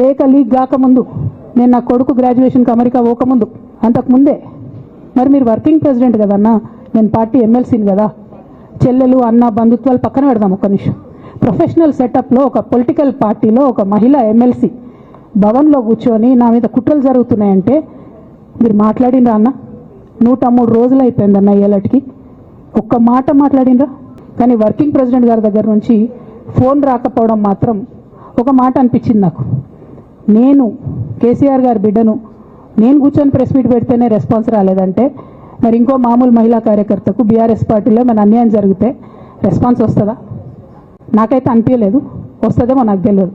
లేక లీక్ కాకముందు నేను నా కొడుకు గ్రాడ్యుయేషన్కి అమెరికా పోకముందు అంతకుముందే. మరి మీరు వర్కింగ్ ప్రెసిడెంట్ కదన్నా నేను పార్టీ ఎమ్మెల్సీని కదా. చెల్లెలు అన్న బంధుత్వాలు పక్కన పెడదాం ఒక్క నిమిషం. ప్రొఫెషనల్ సెటప్లో ఒక పొలిటికల్ పార్టీలో ఒక మహిళ ఎమ్మెల్సీ భవన్లో కూర్చొని నా మీద కుట్రలు జరుగుతున్నాయంటే మీరు మాట్లాడినరా అన్న? నూట మూడు రోజులు అయిపోయిందన్న ఏలటికి ఒక్క మాట మాట్లాడినరా కానీ వర్కింగ్ ప్రెసిడెంట్ గారి దగ్గర నుంచి ఫోన్ రాకపోవడం మాత్రం ఒక మాట అనిపించింది నాకు. నేను కేసీఆర్ గారి బిడ్డను నేను కూర్చొని ప్రెస్ మీట్ పెడితేనే రెస్పాన్స్ రాలేదంటే మరి ఇంకో మామూలు మహిళా కార్యకర్తకు బీఆర్ఎస్ పార్టీలో మన అన్యాయం జరిగితే రెస్పాన్స్ వస్తుందా? నాకైతే అనిపించలేదు వస్తుందేమో నాకు తెలియదు.